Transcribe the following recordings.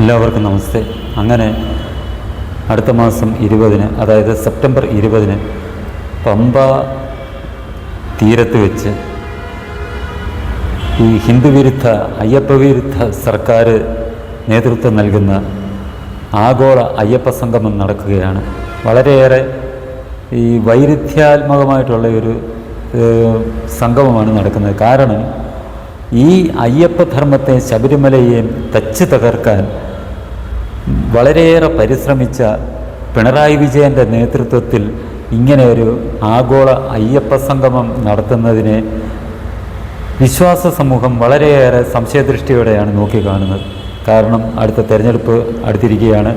എല്ലാവർക്കും നമസ്തേ. അങ്ങനെ അടുത്ത മാസം ഇരുപതിന് അതായത് സെപ്റ്റംബർ ഇരുപതിന് പമ്പ തീരത്ത് വെച്ച് ഈ ഹിന്ദു വിരുദ്ധ അയ്യപ്പ വിരുദ്ധ സർക്കാർ നേതൃത്വം നൽകുന്ന ആഗോള അയ്യപ്പ സംഗമം നടക്കുകയാണ്. വളരെയേറെ ഈ വൈരുദ്ധ്യാത്മകമായിട്ടുള്ള ഒരു സംഗമമാണ് നടക്കുന്നത്. കാരണം ഈ അയ്യപ്പധർമ്മത്തെ ശബരിമലയെയും തച്ച് തകർക്കാൻ വളരെയേറെ പരിശ്രമിച്ച പിണറായി വിജയന്റെ നേതൃത്വത്തിൽ ഇങ്ങനെ ഒരു ആഗോള അയ്യപ്പ സംഗമം നടത്തുന്നതിനെ വിശ്വാസ സമൂഹം വളരെയേറെ സംശയദൃഷ്ടിയോടെയാണ് നോക്കിക്കാണുന്നത്. കാരണം അടുത്ത തെരഞ്ഞെടുപ്പ് അടുത്തിരിക്കുകയാണ്.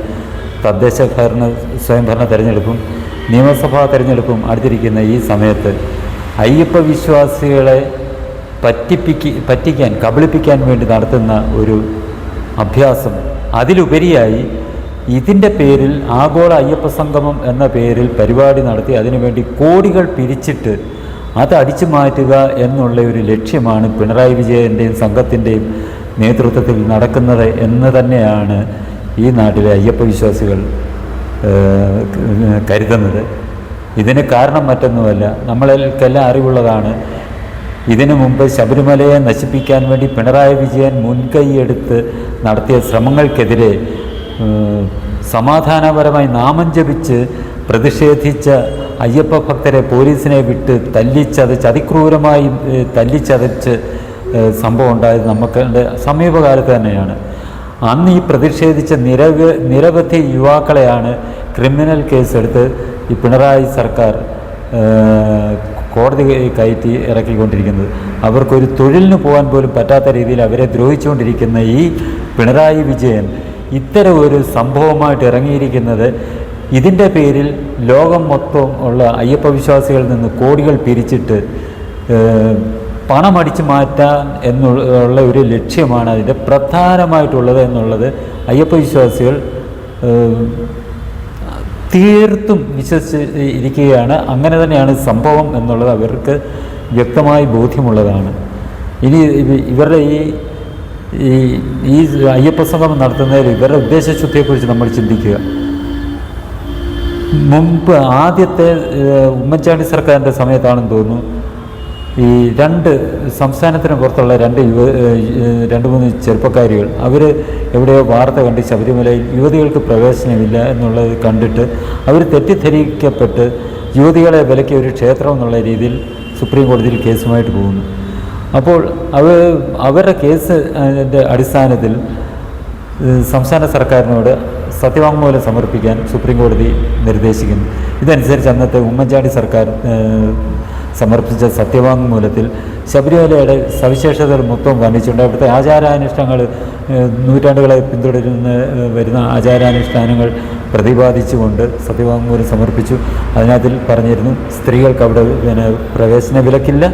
തദ്ദേശ ഭരണ സ്വയംഭരണ തെരഞ്ഞെടുപ്പും നിയമസഭാ തെരഞ്ഞെടുപ്പും അടുത്തിരിക്കുന്ന ഈ സമയത്ത് അയ്യപ്പ വിശ്വാസികളെ പറ്റിപ്പിക്ക് പറ്റിക്കാൻ കബളിപ്പിക്കാൻ വേണ്ടി നടത്തുന്ന ഒരു അഭ്യാസം അതിലുപരിയായി ഇതിന്റെ പേരിൽ ആഗോള അയ്യപ്പ സംഗമം എന്ന പേരിൽ പരിപാടി നടത്തി അതിനുവേണ്ടി കോടികൾ പിരിച്ചിട്ട് അത് അടിച്ചു മാറ്റുക എന്നുള്ള ഒരു ലക്ഷ്യമാണ് പിണറായി വിജയന്റെയും സംഘത്തിന്റെയും നേതൃത്വത്തിൽ നടക്കുന്നത് എന്ന് തന്നെയാണ് ഈ നാട്ടിലെ അയ്യപ്പ വിശ്വാസികൾ കരുതുന്നത്. ഇതിന് കാരണം മറ്റൊന്നുമല്ല. നമ്മൾക്കെല്ലാം അറിവുള്ളതാണ് ഇതിനു മുമ്പ് ശബരിമലയെ നശിപ്പിക്കാൻ വേണ്ടി പിണറായി വിജയൻ മുൻകൈയെടുത്ത് നടത്തിയ ശ്രമങ്ങൾക്കെതിരെ സമാധാനപരമായി നാമം ജപിച്ച് പ്രതിഷേധിച്ച അയ്യപ്പ ഭക്തരെ പോലീസിനെ വിട്ട് തല്ലിച്ചത് അതിക്രൂരമായി തല്ലിച്ചതച്ച് സംഭവം ഉണ്ടായത് നമുക്ക് സമീപകാലത്ത് തന്നെയാണ്. അന്ന് ഈ പ്രതിഷേധിച്ച നിരവ നിരവധി യുവാക്കളെയാണ് ക്രിമിനൽ കേസെടുത്ത് ഈ പിണറായി സർക്കാർ കോടതി കയറ്റി ഇറക്കിക്കൊണ്ടിരിക്കുന്നത്. അവർക്കൊരു തൊഴിലിന് പോകാൻ പോലും പറ്റാത്ത രീതിയിൽ അവരെ ദ്രോഹിച്ചുകൊണ്ടിരിക്കുന്ന ഈ പിണറായി വിജയൻ ഇത്തരം ഒരു സംഭവമായിട്ട് ഇറങ്ങിയിരിക്കുന്നത് ഇതിന്റെ പേരിൽ ലോകം മൊത്തം ഉള്ള അയ്യപ്പ വിശ്വാസികളിൽ നിന്ന് കോടികൾ പിരിച്ചിട്ട് പണമടിച്ചു മാറ്റാൻ എന്നുള്ള ഒരു ലക്ഷ്യമാണ് അതിന്റെ പ്രധാനമായിട്ടുള്ളത് എന്നുള്ളത് അയ്യപ്പ വിശ്വാസികൾ തീർത്തും വിശ്വസിച്ച് ഇരിക്കുകയാണ് അങ്ങനെ തന്നെയാണ് സംഭവം എന്നുള്ളത് അവർക്ക് വ്യക്തമായി ബോധ്യമുള്ളതാണ്. ഇനി ഇവ- ഇവരുടെ ഈ ഈ ഈ അയ്യപ്പ സംഗമം നടത്തുന്നതിൽ ഇവരുടെ ഉദ്ദേശശുദ്ധിയെക്കുറിച്ച് നമ്മൾ ചിന്തിക്കുക. മുമ്പ് ആദ്യത്തെ ഉമ്മൻചാണ്ടി സർക്കാരിന്റെ സമയത്താണെന്ന് തോന്നുന്നു. ഈ രണ്ട് സംസ്ഥാനത്തിന് പുറത്തുള്ള രണ്ട് യുവ രണ്ട് മൂന്ന് ചെറുപ്പക്കാരികൾ അവർ എവിടെയോ വാർത്ത കണ്ട് ശബരിമലയിൽ യുവതികൾക്ക് പ്രവേശനമില്ല എന്നുള്ളത് കണ്ടിട്ട് അവർ തെറ്റിദ്ധരിക്കപ്പെട്ട് യുവതികളെ വിലക്കിയ ഒരു ക്ഷേത്രം എന്നുള്ള രീതിയിൽ സുപ്രീം കോടതിയിൽ കേസുമായിട്ട് പോകുന്നു. അപ്പോൾ അവർ അവരുടെ കേസ് അടിസ്ഥാനത്തിൽ സംസ്ഥാന സർക്കാരിനോട് സത്യവാങ്മൂലം സമർപ്പിക്കാൻ സുപ്രീം കോടതി നിർദ്ദേശിക്കുന്നു. ഇതനുസരിച്ച് അന്നത്തെ ഉമ്മൻചാണ്ടി സർക്കാർ സമർപ്പിച്ച സത്യവാങ്മൂലത്തിൽ ശബരിമലയുടെ സവിശേഷതകൾ മൊത്തം വർണിച്ചുകൊണ്ട് അവിടുത്തെ ആചാരാനുഷ്ഠാനങ്ങൾ നൂറ്റാണ്ടുകളെ പിന്തുടരുന്ന വരുന്ന ആചാരാനുഷ്ഠാനങ്ങൾ പ്രതിപാദിച്ചുകൊണ്ട് സത്യവാങ്മൂലം സമർപ്പിച്ചു. അതിനകത്തിൽ പറഞ്ഞിരുന്നു സ്ത്രീകൾക്ക് അവിടെ പിന്നെ പ്രവേശന വിലക്കില്ല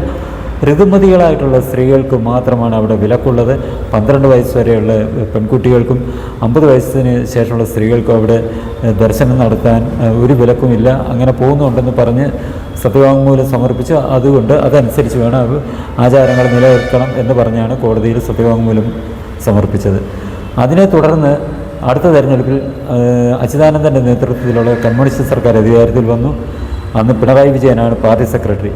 ഋതുമതികളായിട്ടുള്ള സ്ത്രീകൾക്ക് മാത്രമാണ് അവിടെ വിലക്കുള്ളത്. പന്ത്രണ്ട് വയസ്സ് വരെയുള്ള പെൺകുട്ടികൾക്കും അമ്പത് വയസ്സിന് ശേഷമുള്ള സ്ത്രീകൾക്കും അവിടെ ദർശനം നടത്താൻ ഒരു വിലക്കുമില്ല. അങ്ങനെ പോകുന്നുണ്ടെന്ന് പറഞ്ഞ് സത്യവാങ്മൂലം സമർപ്പിച്ച് അതുകൊണ്ട് അതനുസരിച്ച് വേണം ആചാരങ്ങൾ നിലനിർത്തണം എന്ന് പറഞ്ഞാണ് കോടതിയിൽ സത്യവാങ്മൂലം സമർപ്പിച്ചത്. അതിനെ തുടർന്ന് അടുത്ത തെരഞ്ഞെടുപ്പിൽ അച്യുതാനന്ദന്റെ നേതൃത്വത്തിലുള്ള കമ്മ്യൂണിസ്റ്റ് സർക്കാർ അധികാരത്തിൽ വന്നു. അന്ന് പിണറായി വിജയനാണ് പാർട്ടി സെക്രട്ടറി.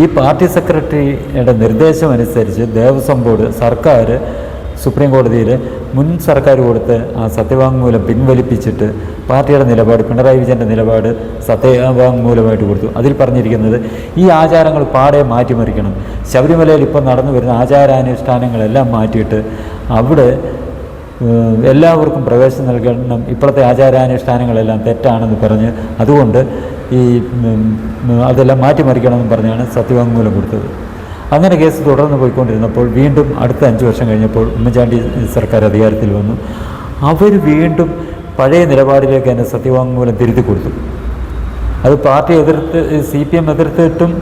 ഈ പാർട്ടി സെക്രട്ടറിയുടെ നിർദ്ദേശം അനുസരിച്ച് ദേവസ്വം ബോർഡ് സർക്കാർ സുപ്രീം കോടതിയിൽ മുൻ സർക്കാർ കൊടുത്ത് ആ സത്യവാങ്മൂലം പിൻവലിപ്പിച്ചിട്ട് പാർട്ടിയുടെ നിലപാട് പിണറായി വിജയന്റെ നിലപാട് സത്യവാങ്മൂലമായിട്ട് കൊടുത്തു. അതിൽ പറഞ്ഞിരിക്കുന്നത് ഈ ആചാരങ്ങൾ പാടെ മാറ്റിമറിക്കണം. ശബരിമലയിൽ ഇപ്പോൾ നടന്നു വരുന്ന ആചാരാനുഷ്ഠാനങ്ങളെല്ലാം മാറ്റിയിട്ട് അവിടെ എല്ലാവർക്കും പ്രവേശനം നൽകണം. ഇപ്പോഴത്തെ ആചാരാനുഷ്ഠാനങ്ങളെല്ലാം തെറ്റാണെന്ന് പറഞ്ഞ് അതുകൊണ്ട് ഈ അതെല്ലാം മാറ്റിമറിക്കണമെന്ന് പറഞ്ഞാണ് സത്യവാങ്മൂലം കൊടുത്തത്. അങ്ങനെ കേസ് തുടർന്ന് പോയിക്കൊണ്ടിരുന്നപ്പോൾ വീണ്ടും അടുത്ത അഞ്ച് വർഷം കഴിഞ്ഞപ്പോൾ ഉമ്മൻചാണ്ടി സർക്കാർ അധികാരത്തിൽ വന്നു. അവർ വീണ്ടും പഴയ നിലപാടിലേക്ക് തന്നെ സത്യവാങ്മൂലം തിരുത്തി കൊടുത്തു. അത് പാർട്ടി എതിർത്ത് സി പി എം എതിർത്തിട്ടും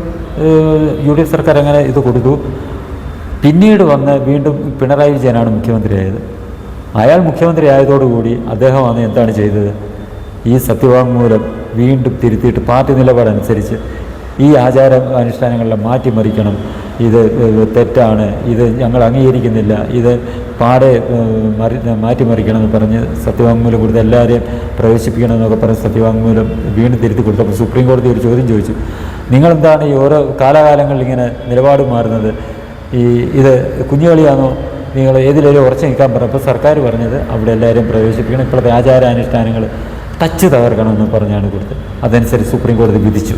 യു ഡി എഫ് സർക്കാർ അങ്ങനെ ഇത് കൊടുത്തു. പിന്നീട് വന്ന് വീണ്ടും പിണറായി വിജയനാണ് മുഖ്യമന്ത്രിയായത്. അയാൾ മുഖ്യമന്ത്രി ആയതോടുകൂടി അദ്ദേഹമാണ് എന്താണ് ചെയ്തത്? ഈ സത്യവാങ്മൂലം വീണ്ടും തിരുത്തിയിട്ട് പാർട്ടി നിലപാടനുസരിച്ച് ഈ ആചാര അനുഷ്ഠാനങ്ങളെ മാറ്റിമറിക്കണം. ഇത് തെറ്റാണ്. ഇത് ഞങ്ങൾ അംഗീകരിക്കുന്നില്ല. ഇത് പാടെ മറി മാറ്റിമറിക്കണമെന്ന് പറഞ്ഞ് സത്യവാങ്മൂലം കൊടുത്ത് എല്ലാവരെയും പ്രവേശിപ്പിക്കണമെന്നൊക്കെ പറഞ്ഞ് സത്യവാങ്മൂലം വീണ്ടും തിരുത്തി കൊടുത്തപ്പോൾ സുപ്രീം കോടതി ഒരു ചോദ്യം ചോദിച്ചു. നിങ്ങളെന്താണ് ഈ ഓരോ കാലാകാലങ്ങളിൽ ഇങ്ങനെ നിലപാട് മാറുന്നത്? ഈ ഇത് കുഞ്ഞുകളിയാണോ? നിങ്ങൾ ഏതിലൊരു ഉറച്ചു നിൽക്കാൻ പറഞ്ഞപ്പോൾ സർക്കാർ പറഞ്ഞത് അവിടെ എല്ലാവരെയും പ്രവേശിപ്പിക്കണം. ഇപ്പോഴത്തെ ആചാരാനുഷ്ഠാനങ്ങൾ ടച്ച് തകർക്കണമെന്ന് പറഞ്ഞാണ് കൊടുത്തത്. അതനുസരിച്ച് സുപ്രീം കോടതി വിധിച്ചു.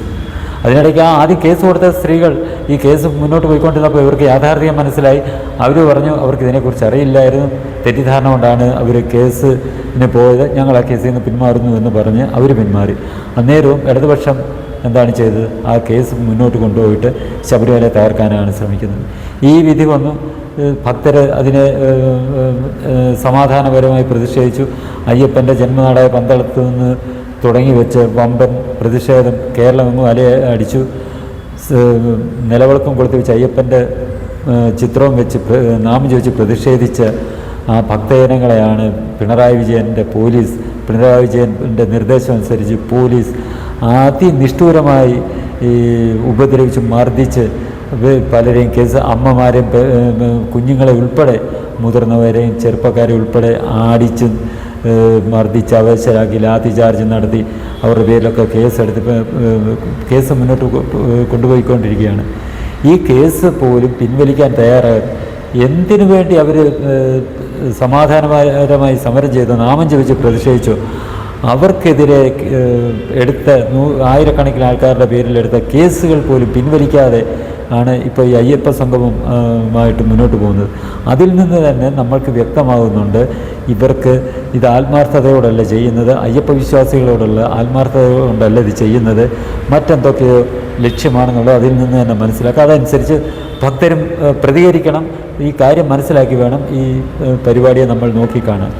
അതിനിടയ്ക്ക് ആ ആദ്യം കേസ് കൊടുത്ത സ്ത്രീകൾ ഈ കേസ് മുന്നോട്ട് പോയിക്കൊണ്ടിരുന്നപ്പോൾ ഇവർക്ക് യാഥാർത്ഥ്യം മനസ്സിലായി. അവർ പറഞ്ഞു അവർക്ക് ഇതിനെക്കുറിച്ച് അറിയില്ലായിരുന്നു. തെറ്റിദ്ധാരണ കൊണ്ടാണ് അവർ കേസിന് പോയത്. ഞങ്ങൾ ആ കേസിൽ നിന്ന് പിന്മാറുന്നു എന്ന് പറഞ്ഞ് അവർ പിന്മാറി. അന്നേരവും ഇടതുപക്ഷം എന്താണ് ചെയ്തത്? ആ കേസ് മുന്നോട്ട് കൊണ്ടുപോയിട്ട് ശബരിമല തകർക്കാനാണ് ശ്രമിക്കുന്നത്. ഈ വിധി വന്നു. ഭക്തർ അതിനെ സമാധാനപരമായി പ്രതിഷേധിച്ചു. അയ്യപ്പന്റെ ജന്മനാടായ പന്തളത്ത് നിന്ന് തുടങ്ങി വെച്ച് വമ്പൻ പ്രതിഷേധം കേരളമെങ്ങും അല അടിച്ചു. നിലവിളക്കം കൊളുത്തി വെച്ച് അയ്യപ്പന്റെ ചിത്രവും വെച്ച് നാമം ചോദിച്ച് പ്രതിഷേധിച്ച ആ ഭക്തജനങ്ങളെയാണ് പിണറായി വിജയന്റെ പോലീസ് പിണറായി വിജയന്റെ നിർദ്ദേശം അനുസരിച്ച് പോലീസ് അതിനിഷ്ഠൂരമായി ഈ ഉപദ്രവിച്ച് മർദ്ദിച്ച് പലരെയും കേസ് അമ്മമാരെയും കുഞ്ഞുങ്ങളെ ഉൾപ്പെടെ മുതിർന്നവരെയും ചെറുപ്പക്കാരെ ഉൾപ്പെടെ ആടിച്ചും മർദ്ദിച്ച് അവശരാക്കി ലാത്തി ചാർജ് നടത്തി അവരുടെ പേരിലൊക്കെ കേസെടുത്ത് കേസ് മുന്നോട്ട് കൊണ്ടുപോയിക്കൊണ്ടിരിക്കുകയാണ്. ഈ കേസ് പോലും പിൻവലിക്കാൻ തയ്യാറായി എന്തിനു വേണ്ടി അവർ സമാധാനപരമായി സമരം ചെയ്തു നാമം ജപിച്ച് പ്രതിഷേധിച്ചു? അവർക്കെതിരെ എടുത്ത നൂ ആയിരക്കണക്കിന് ആൾക്കാരുടെ പേരിലെടുത്ത കേസുകൾ പോലും പിൻവലിക്കാതെ ആണ് ഇപ്പോൾ ഈ അയ്യപ്പ സംഗമമായിട്ട് മുന്നോട്ട് പോകുന്നത്. അതിൽ നിന്ന് തന്നെ നമ്മൾക്ക് വ്യക്തമാകുന്നുണ്ട് ഇവർക്ക് ഇത് ആത്മാർത്ഥതയോടല്ല ചെയ്യുന്നത് അയ്യപ്പ വിശ്വാസികളോടുള്ള ആത്മാർത്ഥത കൊണ്ടല്ല ഇത് ചെയ്യുന്നത്. മറ്റെന്തൊക്കെയോ ലക്ഷ്യമാണെന്നുള്ളത് അതിൽ നിന്ന് തന്നെ മനസ്സിലാക്കുക. അതനുസരിച്ച് ഭക്തരും പ്രതികരിക്കണം. ഈ കാര്യം മനസ്സിലാക്കി വേണം ഈ പരിപാടിയെ നമ്മൾ നോക്കിക്കാണാൻ.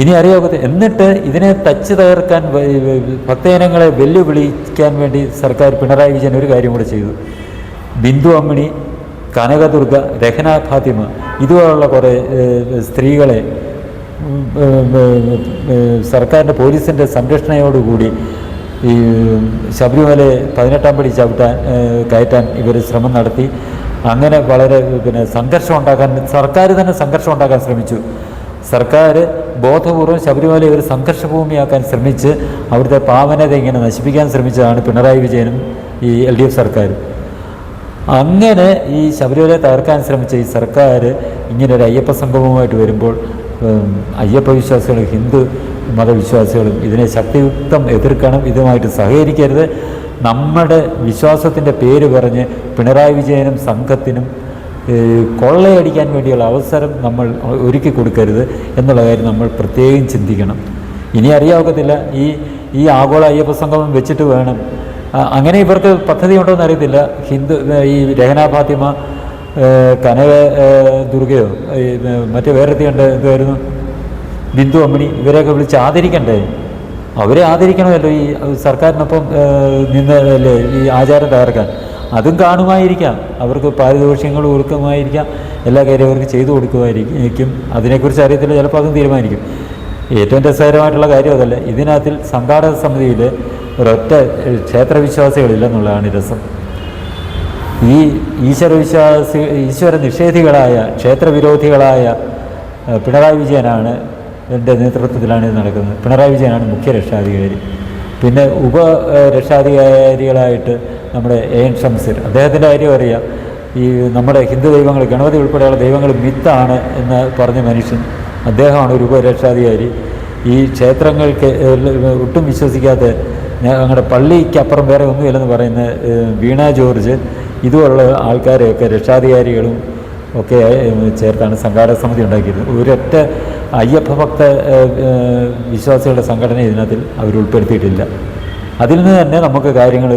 ഇനി അറിയാവുന്നത് എന്നിട്ട് ഇതിനെ ടച്ച് തകർക്കാൻ ഭക്തജനങ്ങളെ വെല്ലുവിളിക്കാൻ വേണ്ടി സർക്കാർ പിണറായി വിജയൻ ഒരു കാര്യം കൂടെ ചെയ്തു. ബിന്ദു അമ്മിണി കനകദുർഗ രഹന ഫാത്തിമ ഇതുപോലുള്ള കുറേ സ്ത്രീകളെ സർക്കാരിന്റെ പോലീസിന്റെ സംരക്ഷണയോടുകൂടി ഈ ശബരിമല പതിനെട്ടാം പടി ചവിട്ടാൻ കയറ്റാൻ ഇവർ ശ്രമം നടത്തി. അങ്ങനെ വളരെ പിന്നെ സംഘർഷം ഉണ്ടാക്കാൻ സർക്കാർ തന്നെ സംഘർഷം ഉണ്ടാക്കാൻ ശ്രമിച്ചു. സർക്കാർ ബോധപൂർവം ശബരിമല ഒരു സംഘർഷഭൂമിയാക്കാൻ ശ്രമിച്ച് അവിടുത്തെ പാവനത ഇങ്ങനെ നശിപ്പിക്കാൻ ശ്രമിച്ചതാണ് പിണറായി വിജയനും ഈ എൽ ഡി എഫ് സർക്കാരും. അങ്ങനെ ഈ ശബരിമല തകർക്കാൻ ശ്രമിച്ച ഈ സർക്കാർ ഇങ്ങനെ ഒരു അയ്യപ്പ സംഗമവുമായിട്ട് വരുമ്പോൾ അയ്യപ്പ വിശ്വാസികളും ഹിന്ദു മതവിശ്വാസികളും ഇതിനെ ശക്തിയുക്തം എതിർക്കണം ഇതുമായിട്ട് സഹകരിക്കരുത്. നമ്മുടെ വിശ്വാസത്തിന്റെ പേര് പറഞ്ഞ് പിണറായി വിജയനും സംഘത്തിനും കൊള്ളയടിക്കാൻ വേണ്ടിയുള്ള അവസരം നമ്മൾ ഒരുക്കി കൊടുക്കരുത് എന്നുള്ള കാര്യം നമ്മൾ പ്രത്യേകം ചിന്തിക്കണം. ഇനി അറിയാവത്തില്ല ഈ ഈ ആഗോള അയ്യപ്പ സംഗമം വെച്ചിട്ട് വേണം അങ്ങനെ ഇവർക്ക് പദ്ധതി ഉണ്ടോ എന്ന് അറിയത്തില്ല. ഹിന്ദു ഈ രഹന ഫാത്തിമ കനക ദുർഗയോ മറ്റേ വേറെ ഉണ്ട് എന്തായിരുന്നു ബിന്ദു അമ്മിണി ഇവരെയൊക്കെ വിളിച്ച് ആദരിക്കണ്ടേ? അവരെ ആദരിക്കണമല്ലോ ഈ സർക്കാരിനൊപ്പം നിന്ന് അല്ലേ ഈ ആചാരം തകർക്കാൻ. അതും കാണുമായിരിക്കാം. അവർക്ക് പാരിതോഷികങ്ങൾ കൊടുക്കുമായിരിക്കാം എല്ലാ കാര്യവും അവർക്ക് ചെയ്തു കൊടുക്കുമായിരിക്കും. അതിനെക്കുറിച്ച് അറിയത്തില്ല ചിലപ്പോൾ അതും തീരുമാനിക്കും. ഏറ്റവും രസകരമായിട്ടുള്ള കാര്യം അതല്ല. ഇതിനകത്തിൽ സംഘാടക സമിതിയിൽ ഒരൊറ്റ ക്ഷേത്രവിശ്വാസികളില്ലെന്നുള്ളതാണ് രസം. ഈ ഈശ്വര വിശ്വാസി ഈശ്വര നിഷേധികളായ ക്ഷേത്രവിരോധികളായ പിണറായി വിജയനാണ് എന്റെ നേതൃത്വത്തിലാണ് ഇത് നടക്കുന്നത്. പിണറായി വിജയനാണ് മുഖ്യ രക്ഷാധികാരി പിന്നെ ഉപ രക്ഷാധികാരികളായിട്ട് നമ്മുടെ എ എൻ ഷംസീർ. അദ്ദേഹത്തിന്റെ കാര്യം അറിയാം. ഈ നമ്മുടെ ഹിന്ദു ദൈവങ്ങൾ ഗണപതി ഉൾപ്പെടെയുള്ള ദൈവങ്ങൾ മിത്താണ് എന്ന് പറഞ്ഞ മനുഷ്യൻ അദ്ദേഹമാണ് ഒരു ഉപരക്ഷാധികാരി. ഈ ക്ഷേത്രങ്ങൾക്ക് ഒട്ടും വിശ്വസിക്കാത്ത ഞങ്ങളുടെ പള്ളിക്കപ്പുറം വേറെ ഒന്നുമില്ലെന്ന് പറയുന്ന വീണ ജോർജ് ഇതുപോലുള്ള ആൾക്കാരെയൊക്കെ രക്ഷാധികാരികളും ഒക്കെ ചേർത്താണ് സംഘാടക സമിതി ഉണ്ടാക്കിയത് ഒരൊറ്റ അയ്യപ്പ ഭക്ത ഏഹ്, ഏഹ്, വിശ്വാസികളുടെ സംഘടന ഇതിനകത്തിൽ അവർ ഉൾപ്പെടുത്തിയിട്ടില്ല. അതിൽ നിന്ന് തന്നെ നമുക്ക് കാര്യങ്ങൾ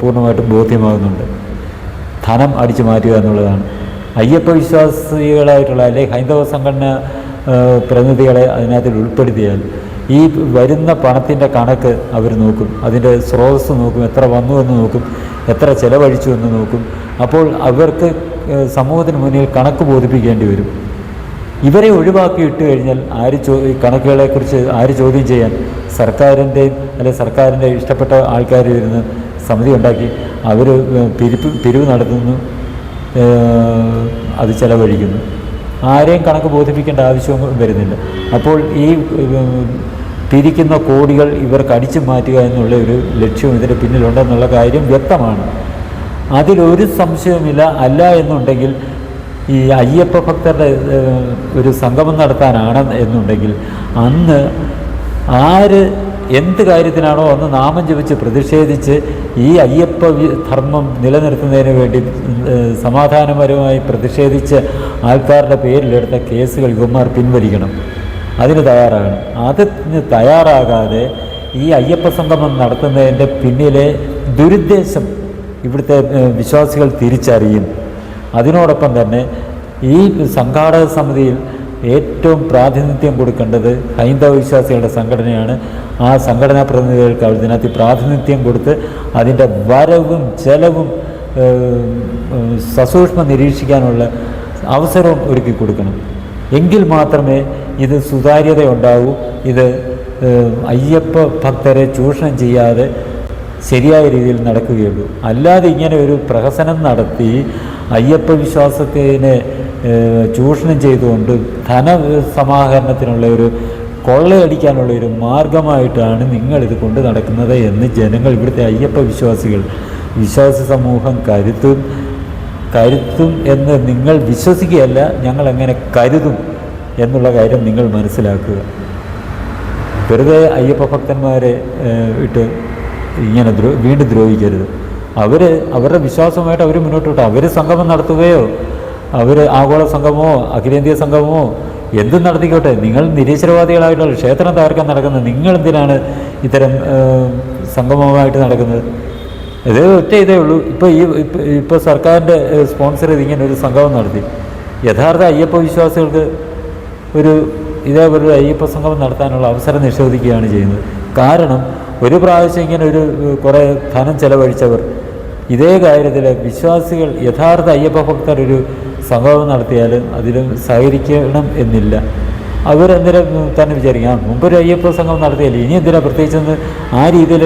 പൂർണമായിട്ടും ബോധ്യമാകുന്നുണ്ട്. ധനം അടിച്ചു മാറ്റുക എന്നുള്ളതാണ്. അയ്യപ്പ വിശ്വാസികളായിട്ടുള്ള അല്ലെങ്കിൽ ഹൈന്ദവ സംഘടന പ്രതിനിധികളെ അതിനകത്തിൽ ഉൾപ്പെടുത്തിയാൽ ഈ വരുന്ന പണത്തിന്റെ കണക്ക് അവർ നോക്കും. അതിന്റെ സ്രോതസ്സ് നോക്കും. എത്ര വന്നു എന്ന് നോക്കും. എത്ര ചിലവഴിച്ചു എന്ന് നോക്കും. അപ്പോൾ അവർക്ക് സമൂഹത്തിന് മുന്നിൽ കണക്ക് ബോധിപ്പിക്കേണ്ടി വരും. ഇവരെ ഒഴിവാക്കി ഇട്ട് കഴിഞ്ഞാൽ ആര് ചോ കണക്കുകളെക്കുറിച്ച് ആര് ചോദ്യം ചെയ്യാൻ? സർക്കാരിന്റെയും അല്ലെങ്കിൽ സർക്കാരിന്റെ ഇഷ്ടപ്പെട്ട ആൾക്കാർ ഇരുന്ന് സമിതി ഉണ്ടാക്കി. അവർ പിരിപ്പ് പിരിവ് നടത്തുന്നു. അത് ചെലവഴിക്കുന്നു. ആരെയും കണക്ക് ബോധിപ്പിക്കേണ്ട ആവശ്യവും വരുന്നില്ല. അപ്പോൾ ഈ പിരിക്കുന്ന കോടികൾ ഇവർക്ക് അടിച്ചു മാറ്റുക എന്നുള്ള ഒരു ലക്ഷ്യം ഇതിന്റെ പിന്നിലുണ്ടെന്നുള്ള കാര്യം വ്യക്തമാണ്. അതിലൊരു സംശയവുമില്ല. അല്ല എന്നുണ്ടെങ്കിൽ ഈ അയ്യപ്പ ഭക്തരുടെ ഒരു സംഗമം നടത്താനാണ് എന്നുണ്ടെങ്കിൽ അന്ന് ആര് എന്ത് കാര്യത്തിനാണോ അന്ന് നാമം ജപിച്ച് പ്രതിഷേധിച്ച് ഈ അയ്യപ്പ ധർമ്മം നിലനിർത്തുന്നതിന് വേണ്ടി സമാധാനപരമായി പ്രതിഷേധിച്ച ആൾക്കാരുടെ പേരിലെടുത്ത കേസുകൾ ഇവന്മാർ പിൻവലിക്കണം. അതിന് തയ്യാറാകണം. അതിന് തയ്യാറാകാതെ ഈ അയ്യപ്പ സംഗമം നടത്തുന്നതിന്റെ പിന്നിലെ ദുരുദ്ദേശം ഇവിടുത്തെ വിശ്വാസികൾ തിരിച്ചറിയും. അതിനോടൊപ്പം തന്നെ ഈ സംഘാടക സമിതിയിൽ ഏറ്റവും പ്രാതിനിധ്യം കൊടുക്കേണ്ടത് ഹൈന്ദവ വിശ്വാസികളുടെ സംഘടനയാണ്. ആ സംഘടനാ പ്രതിനിധികൾക്ക് അതിനകത്ത് പ്രാതിനിധ്യം കൊടുത്ത് അതിന്റെ വരവും ചെലവും സസൂക്ഷ്മം നിരീക്ഷിക്കാനുള്ള അവസരവും ഒരുക്കി കൊടുക്കണം. എങ്കിൽ മാത്രമേ ഇത് സുതാര്യത ഉണ്ടാവൂ ഇത് അയ്യപ്പ ഭക്തരെ ചൂഷണം ചെയ്യാതെ ശരിയായ രീതിയിൽ നടക്കുകയുള്ളൂ. അല്ലാതെ ഇങ്ങനെ ഒരു പ്രഹസനം നടത്തി അയ്യപ്പ വിശ്വാസത്തിനെ ചൂഷണം ചെയ്തുകൊണ്ട് ധനസമാഹരണത്തിനുള്ള ഒരു കൊള്ളയടിക്കാനുള്ള ഒരു മാർഗമായിട്ടാണ് നിങ്ങളിത് കൊണ്ട് നടക്കുന്നത് എന്ന് ജനങ്ങൾ ഇവിടുത്തെ അയ്യപ്പ വിശ്വാസികൾ വിശ്വാസ സമൂഹം കരുത്തും. കരുത്തും എന്ന് നിങ്ങൾ വിശ്വസിക്കുകയല്ല ഞങ്ങൾ എങ്ങനെ കരുതും എന്നുള്ള കാര്യം നിങ്ങൾ മനസ്സിലാക്കുക. വെറുതെ അയ്യപ്പ ഭക്തന്മാരെ ഇട്ട് ഇങ്ങനെ ദ്രോ വീണ്ടും ദ്രോഹിക്കരുത്. അവർ അവരുടെ വിശ്വാസമായിട്ട് അവർ മുന്നോട്ട് വിട്ടു അവർ സംഗമം നടത്തുകയോ അവർ ആഗോള സംഗമമോ അഖിലേന്ത്യാ സംഗമമോ എന്തും നടത്തിക്കോട്ടെ. നിങ്ങൾ നിരീശ്വരവാദികളായിട്ടുള്ള ക്ഷേത്രം തകർക്കാൻ നടക്കുന്നത് നിങ്ങൾ എന്തിനാണ് ഇത്തരം സംഗമമായിട്ട് നടക്കുന്നത്? ഇത് ഒറ്റ ഇതേ ഉള്ളൂ. ഇപ്പോൾ ഈ ഇപ്പോൾ സർക്കാരിന്റെ സ്പോൺസർ ചെയ്ത് ഇങ്ങനെ ഒരു സംഗമം നടത്തി. യഥാർത്ഥ അയ്യപ്പ വിശ്വാസികൾക്ക് ഒരു ഇതേപോലെ അയ്യപ്പ സംഗമം നടത്താനുള്ള അവസരം നിഷേധിക്കുകയാണ് ചെയ്യുന്നത്. കാരണം ഒരു പ്രാവശ്യം ഇങ്ങനെ ഒരു കുറേ ധനം ചെലവഴിച്ചവർ ഇതേ കാര്യത്തിൽ വിശ്വാസികൾ യഥാർത്ഥ അയ്യപ്പ ഭക്തർ ഒരു സംഗമം നടത്തിയാൽ അതിലും സഹകരിക്കണം എന്നില്ല. അവരെന്തിനും തന്നെ വിചാരിക്കാം? മുമ്പൊരു അയ്യപ്പ സംഘം നടത്തിയാലും ഇനി എന്തിനാ പ്രത്യേകിച്ചെന്ന് ആ രീതിയിൽ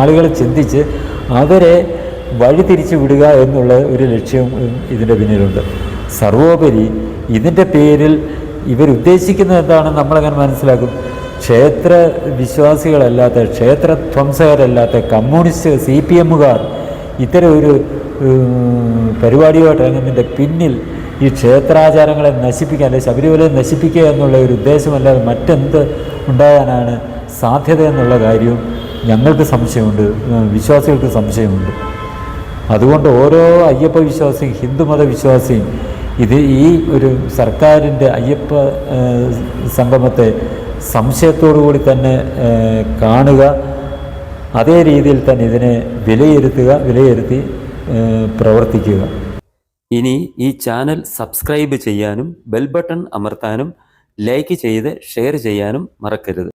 ആളുകൾ ചിന്തിച്ച് അവരെ വഴിതിരിച്ചു വിടുക എന്നുള്ള ഒരു ലക്ഷ്യം ഇതിന്റെ പിന്നിലുണ്ട്. സർവോപരി ഇതിന്റെ പേരിൽ ഇവരുദ്ദേശിക്കുന്നത് എന്താണ് നമ്മളങ്ങനെ മനസ്സിലാക്കും? ക്ഷേത്ര വിശ്വാസികളല്ലാത്ത ക്ഷേത്ര ധ്വംസകരല്ലാത്ത കമ്മ്യൂണിസ്റ്റ് സി പി എമ്മുകാർ ഇത്തരം ഒരു പരിപാടിയോട്ട് ഇറങ്ങുന്നതിന്റെ പിന്നിൽ ഈ ക്ഷേത്രാചാരങ്ങളെ നശിപ്പിക്കുക അല്ലെങ്കിൽ ശബരിമലയെ നശിപ്പിക്കുക എന്നുള്ള ഒരു ഉദ്ദേശമല്ലാതെ മറ്റെന്ത് ഉണ്ടാകാനാണ് സാധ്യത എന്നുള്ള കാര്യവും ഞങ്ങൾക്ക് സംശയമുണ്ട് വിശ്വാസികൾക്ക് സംശയമുണ്ട്. അതുകൊണ്ട് ഓരോ അയ്യപ്പ വിശ്വാസിയും ഹിന്ദുമത വിശ്വാസിയും ഇത് ഈ ഒരു സർക്കാരിന്റെ അയ്യപ്പ സംഗമത്തെ സംശയത്തോടു കൂടി തന്നെ കാണുക അതേ രീതിയിൽ തന്നെ ഇതിനെ വിലയിരുത്തുക വിലയിരുത്തി പ്രവർത്തിക്കുക. ഇനി ഈ ചാനൽ സബ്സ്ക്രൈബ് ചെയ്യാനും ബെൽ ബട്ടൺ അമർത്താനും ലൈക്ക് ചെയ്ത് ഷെയർ ചെയ്യാനും മറക്കരുത്.